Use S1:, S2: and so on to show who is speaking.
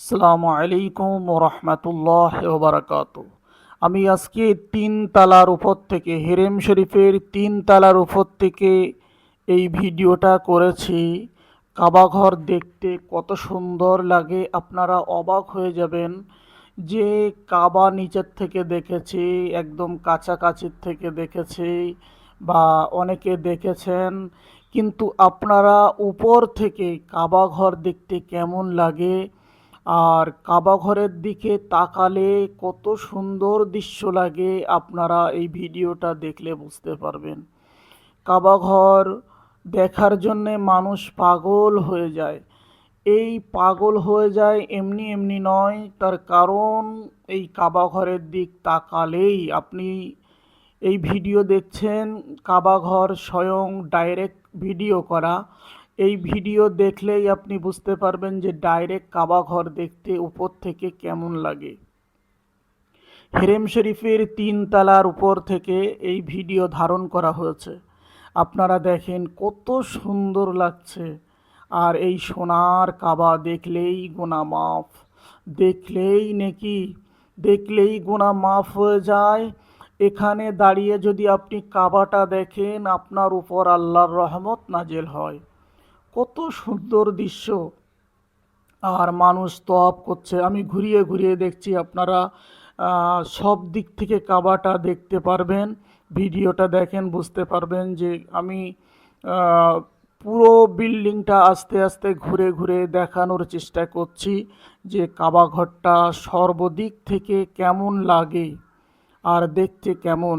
S1: সালামু আলাইকুম রহমতুল্লাহ বারাকাত। আমি আজকে তিন তালার উপর থেকে, হেরেম শরীফের তিন তালার উপর থেকে এই ভিডিওটা করেছি। কাবাঘর দেখতে কত সুন্দর লাগে, আপনারা অবাক হয়ে যাবেন যে কাবা নিচের থেকে দেখেছি, একদম কাছাকাছির থেকে দেখেছি বা অনেকে দেখেছেন। কিন্তু আপনারা উপর থেকে কাবাঘর দেখতে কেমন লাগে আর কাবা ঘরের দিকে তাকালে কত সুন্দর দৃশ্য লাগে আপনারা এই ভিডিওটা দেখলে বুঝতে পারবেন। কাবা ঘর দেখার জন্যে মানুষ পাগল হয়ে যায়। এই পাগল হয়ে যায় এমনি এমনি নয়, তার কারণ এই কাবা ঘরের দিক তাকালেই। আপনি এই ভিডিও দেখছেন কাবা ঘর স্বয়ং ডাইরেক্ট ভিডিও করা। এই ভিডিও দেখলেই আপনি বুঝতে পারবেন যে ডাইরেক্ট কাবা ঘর দেখতে উপর থেকে কেমন লাগে। হেরেম শরীফের তিন তালার উপর থেকে এই ভিডিও ধারণ করা হয়েছে। আপনারা দেখেন কত সুন্দর লাগছে। আর এই সোনার কাবা দেখলেই গোনা মাফ, দেখলেই নাকি, দেখলেই গোনা মাফ হয়ে যায়। এখানে দাঁড়িয়ে যদি আপনি কাবাটা দেখেন, আপনার উপর আল্লাহর রহমত নাজেল হয়। কত সুন্দর দৃশ্য। আর মানুষ তপ করছে। আমি ঘুরিয়ে ঘুরিয়ে দেখছি আপনারা সব দিক থেকে কাবাটা দেখতে পারবেন। ভিডিওটা দেখেন, বুঝতে পারবেন যে আমি পুরো বিল্ডিংটা আস্তে আস্তে ঘুরে ঘুরে দেখানোর চেষ্টা করছি যে কাবা ঘরটা সর্বদিক থেকে কেমন লাগে আর দেখতে কেমন।